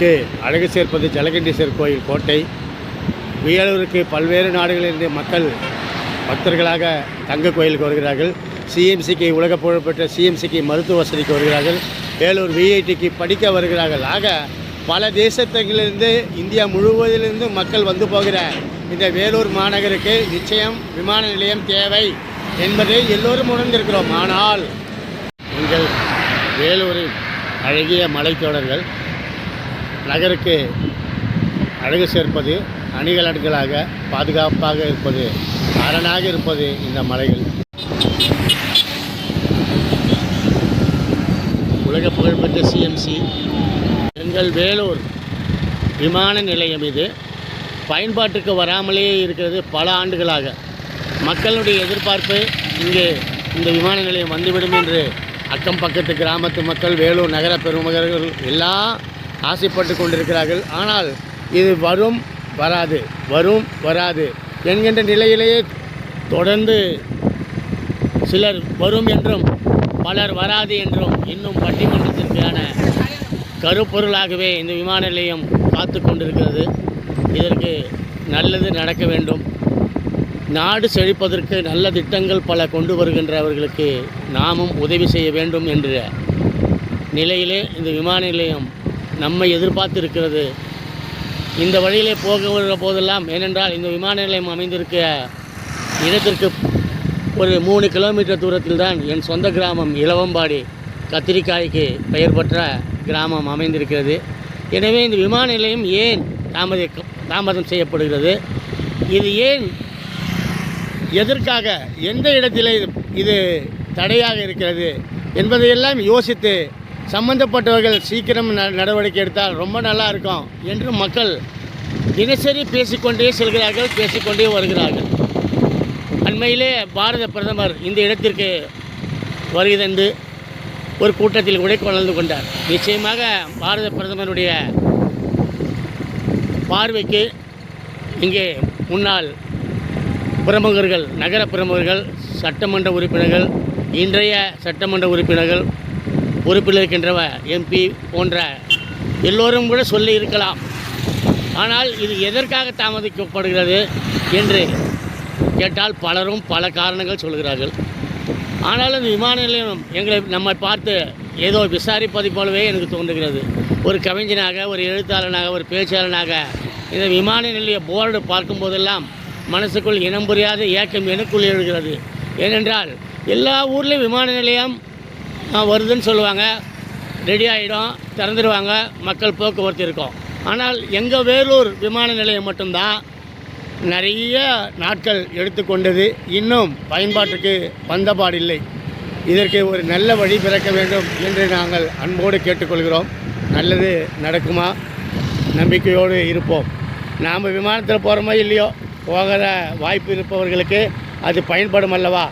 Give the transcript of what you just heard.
வேலூருக்கு அழகு சேர்ப்பது ஜலகண்டீஸ்வரர் கோயில் கோட்டை. வேலூருக்கு பல்வேறு நாடுகளிலிருந்து மக்கள் பக்தர்களாக தங்க கோயிலுக்கு வருகிறார்கள். சிஎம்சிக்கு உலக புகழ்பெற்ற சிஎம்சிக்கு மருத்துவ வசதிக்கு வருகிறார்கள். வேலூர் விஐடிக்கு படிக்க வருகிறார்கள். ஆக பல தேசத்திலிருந்து இந்தியா முழுவதிலிருந்து மக்கள் வந்து போகிற இந்த வேலூர் மாநகருக்கு நிச்சயம் விமான நிலையம் தேவை என்பதை எல்லோரும் உணர்ந்திருக்கிறோம். ஆனால் எங்கள் வேலூரின் அழகிய மலைத்தொடர்கள் நகருக்கு அழகு சேர்ப்பது அணிகலன்களாக பாதுகாப்பாக இருப்பது அரணாக இருப்பது இந்த மலைகள். உலக புகழ்பெற்ற சிஎம்சி எங்கள் வேலூர் விமான நிலையம் இது. பயன்பாட்டுக்கு வராமலே இருக்கிறது பல ஆண்டுகளாக. மக்களுடைய எதிர்பார்ப்பு இங்கே இந்த விமான நிலையம் வந்துவிடும் என்று அக்கம் பக்கத்து கிராமத்து மக்கள் வேலூர் நகர பெருமகர்கள் எல்லா ஆசைப்பட்டு கொண்டிருக்கிறார்கள். ஆனால் இது வரும் வராது வரும் வராது என்கின்ற நிலையிலேயே தொடர்ந்து சிலர் வரும் என்றும் பலர் வராது என்றும் இன்னும் பட்டிமன்றத்திற்கான கருப்பொருளாகவே இந்த விமான நிலையம் காத்து கொண்டிருக்கிறது. இதற்கு நல்லது நடக்க வேண்டும். நாடு செழிப்பதற்கு நல்ல திட்டங்கள் பல கொண்டு வருகின்றவர்களுக்கு நாமும் உதவி செய்ய வேண்டும் என்ற நிலையிலே இந்த விமான நிலையம் நம்மை எதிர்பார்த்து இருக்கிறது இந்த வழியிலே போக போதெல்லாம் ஏனென்றால் இந்த விமான நிலையம் அமைந்திருக்க இடத்திற்கு ஒரு மூணு கிலோமீட்டர் தூரத்தில் தான் என் சொந்த கிராமம் இளவம்பாடி கத்திரிக்காய்க்கு பெயர் பெற்ற கிராமம் அமைந்திருக்கிறது. எனவே இந்த விமான நிலையம் ஏன் தாமத தாமதம் செய்யப்படுகிறது? இது ஏன் எதற்காக எந்த இடத்திலே இது தடையாக இருக்கிறது என்பதையெல்லாம் யோசித்து சம்பந்தப்பட்டவர்கள் சீக்கிரம் ந நடவடிக்கை எடுத்தால் ரொம்ப நல்லா இருக்கும் என்று மக்கள் தினசரி பேசிக்கொண்டே செல்கிறார்கள் பேசிக்கொண்டே வருகிறார்கள். அண்மையிலே பாரத பிரதமர் இந்த இடத்திற்கு வருகை ஒரு கூட்டத்தில் கூட கலந்து கொண்டார். நிச்சயமாக பாரத பிரதமருடைய பார்வைக்கு இங்கே முன்னாள் பிரமுகர்கள் நகர பிரமுகர்கள் சட்டமன்ற உறுப்பினர்கள் இன்றைய சட்டமன்ற உறுப்பினர்கள் பொறுப்பில் இருக்கின்றவ எம்பி போன்ற எல்லோரும் கூட சொல்லி இருக்கலாம். ஆனால் இது எதற்காக தாமதிக்கப்படுகிறது என்று கேட்டால் பலரும் பல காரணங்கள் சொல்கிறார்கள். ஆனாலும் இந்த விமான நிலையம் எங்களை நம்மை பார்த்து ஏதோ விசாரிப்பதை போலவே எனக்கு தோன்றுகிறது. ஒரு கவிஞனாக ஒரு எழுத்தாளனாக ஒரு பேச்சாளனாக இந்த விமான நிலைய போர்டு பார்க்கும்போதெல்லாம் மனசுக்குள் இனம் புரியாத ஏக்கம் எனக்குள் எழுகிறது. ஏனென்றால் எல்லா ஊர்லேயும் விமான நிலையம் வருதுன்னு சொல்லுவாங்க. ரெடி ஆகிடும் திறந்துடுவாங்க மக்கள் போக்குவரத்து இருக்கும். ஆனால் எங்கள் வேலூர் விமான நிலையம் மட்டும்தான் நிறைய நாட்கள் எடுத்துக்கொண்டது இன்னும் பயன்பாட்டுக்கு வந்தபாடில்லை. இதற்கு ஒரு நல்ல வழி பிறக்க வேண்டும் என்று நாங்கள் அன்போடு கேட்டுக்கொள்கிறோம். நல்லது நடக்குமா? நம்பிக்கையோடு இருப்போம். நாம் விமானத்தில் போகிறோமோ இல்லையோ? போகிற வாய்ப்பு இருப்பவர்களுக்கு அது பயன்படும் அல்லவா?